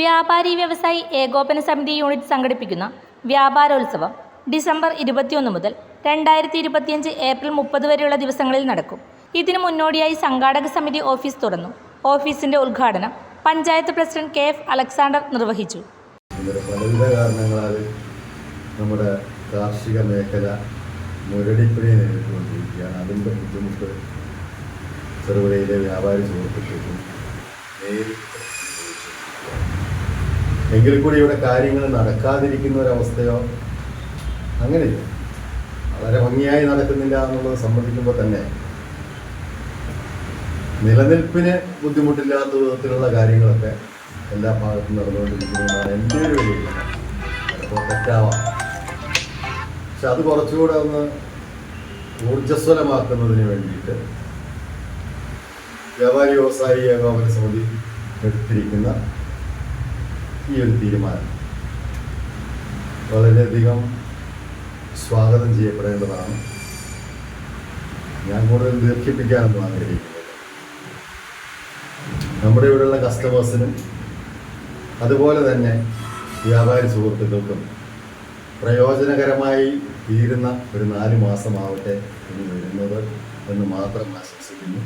വ്യാപാരി വ്യവസായി ഏകോപന സമിതി യൂണിറ്റ് സംഘടിപ്പിക്കുന്ന വ്യാപാരോത്സവം ഡിസംബർ ഇരുപത്തിയൊന്ന് മുതൽ രണ്ടായിരത്തി ഇരുപത്തിയഞ്ച് ഏപ്രിൽ മുപ്പത് വരെയുള്ള ദിവസങ്ങളിൽ നടക്കും. ഇതിനു മുന്നോടിയായി സംഘാടക സമിതി ഓഫീസ് തുറന്നു. ഓഫീസിന്റെ ഉദ്ഘാടനം panchayat president K F Alexander നിർവഹിച്ചു. പലവിധ കാരണങ്ങളാൽ നമ്മുടെ കാർഷിക മേഖല നേരിട്ടുകൊണ്ടിരിക്കുകയാണ്. അതിന്റെ ബുദ്ധിമുട്ട് ചെറുപുഴയിലെ വ്യാപാരി സുഹൃത്തുക്കൾക്കും നേരിട്ട്. എങ്കിൽ കൂടി ഇവിടെ കാര്യങ്ങൾ നടക്കാതിരിക്കുന്ന ഒരവസ്ഥയോ അങ്ങനെയില്ല. വളരെ ഭംഗിയായി നടക്കുന്നില്ല എന്നുള്ളത് സംബന്ധിക്കുമ്പോൾ തന്നെ നിലനിൽപ്പിന് ബുദ്ധിമുട്ടില്ലാത്ത വിധത്തിലുള്ള കാര്യങ്ങളൊക്കെ എല്ലാ ഭാഗത്തും നടന്നുകൊണ്ടിരിക്കുന്നതാണ് എന്റെ ഒരു വലിയ ചിലപ്പോൾ തെറ്റാവാം. പക്ഷെ അത് കുറച്ചുകൂടെ ഒന്ന് ഊർജസ്വലമാക്കുന്നതിന് വേണ്ടിയിട്ട് വ്യാപാരി വ്യവസായി ഏകോപന സമിതി എടുത്തിരിക്കുന്ന ഈ ഒരു തീരുമാനം. വളരെയധികം സ്വാഗതം ചെയ്യപ്പെടേണ്ടതാണ്. ഞാൻ കൂടുതൽ ദീർഘിപ്പിക്കാനൊന്നും ആഗ്രഹിക്കുന്നത് നമ്മുടെ ഇവിടെയുള്ള കസ്റ്റമേഴ്സിനും അതുപോലെ തന്നെ വ്യാപാരി സുഹൃത്തുക്കൾക്കും പ്രയോജനകരമായി തീരുന്ന ഒരു നാല് മാസമാവട്ടെ ഇനി വരുന്നത് എന്ന് മാത്രം ആശംസിക്കുന്നു.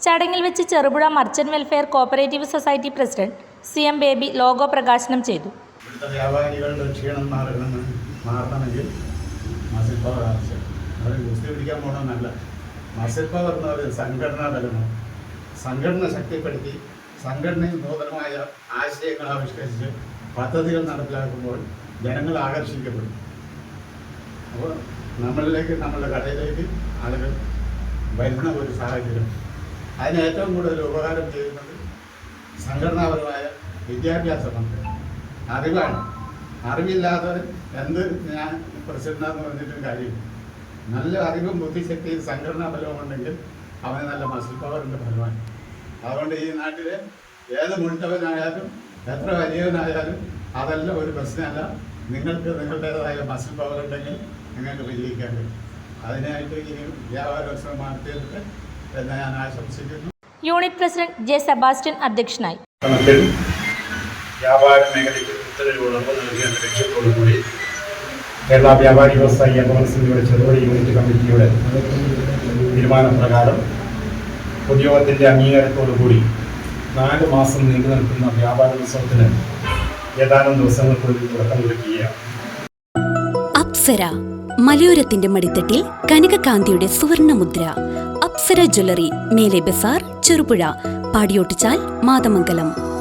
ചടങ്ങിൽ വെച്ച് Cherupuzha merchant welfare cooperative society president C M Baby logo പ്രകാശനം ചെയ്തു അവർ സംഘടന ശക്തിപ്പെടുത്തി സംഘടനയിൽ നൂതനമായ ആശയങ്ങൾ ആവിഷ്കരിച്ച് പദ്ധതികൾ നടപ്പിലാക്കുമ്പോൾ ജനങ്ങൾ ആകർഷിക്കപ്പെടും. അപ്പോൾ നമ്മളിലേക്ക് നമ്മളുടെ കടയിലേക്ക് ആളുകൾ വരുന്ന ഒരു സാഹചര്യം. അതിന് ഏറ്റവും കൂടുതൽ ഉപകാരം ചെയ്യുന്നത് സംഘടനാപരമായ വിദ്യാഭ്യാസമുണ്ട് അറിവാണ്. അറിവില്ലാത്തവൻ എന്ത് ഞാൻ പ്രസിഡന്റാന്ന് പറഞ്ഞിട്ടും കാര്യമില്ല. നല്ല അറിവും ബുദ്ധിശക്തിയും സംഘടനാ ബലവും ഉണ്ടെങ്കിൽ അവന് നല്ല മസിൽ പവറിന്റെ ഫലമാണ് അതുകൊണ്ട് ഈ നാട്ടിലെ ഏത് മുണ്ടവനായാലും എത്ര വലിയവനായാലും അതെല്ലാം ഒരു പ്രശ്നമല്ല. നിങ്ങൾക്ക് നിങ്ങളുടേതായ മസിൽ പവർ ഉണ്ടെങ്കിൽ നിങ്ങൾക്ക് വിജയിക്കാൻ കഴിയും അതിനായിട്ട് ഈ വ്യാപാരോത്സവം മാറ്റിയെടുത്ത് എന്ന് ഞാൻ ആശംസിക്കുന്നു. യൂണിറ്റ് പ്രസിഡന്റ് ജെ സെബാസ്റ്റ്യൻ അധ്യക്ഷനായി. വ്യാപാര മേഖലയ്ക്ക് കുത്തനൊരു ഉണർവ് നൽകുക എന്ന ലക്ഷ്യത്തോടുകൂടി കേരള വ്യാപാരി വ്യവസായി ഏകോപന സമിതിയുടെ ചെറുപടി യൂണിറ്റ് കമ്മിറ്റിയുടെ തീരുമാനപ്രകാരം പൊതുയോഗത്തിന്റെ അംഗീകാരത്തോടുകൂടി നാല് മാസം നീണ്ടു നിൽക്കുന്ന വ്യാപാര ഉത്സവത്തിന് ഏതാനും ദിവസങ്ങൾക്കുള്ളിൽ തുടക്കം കുറിക്കുകയാണ്. അപ്സര മലയോരത്തിന്റെ മടിത്തട്ടിൽ കനകകാന്തിയുടെ സുവർണമുദ്ര. അപ്സര ജ്വല്ലറി മേലെ ബസാർ ചെറുപുഴ പാടിയോട്ടിച്ചാൽ മാതമംഗലം.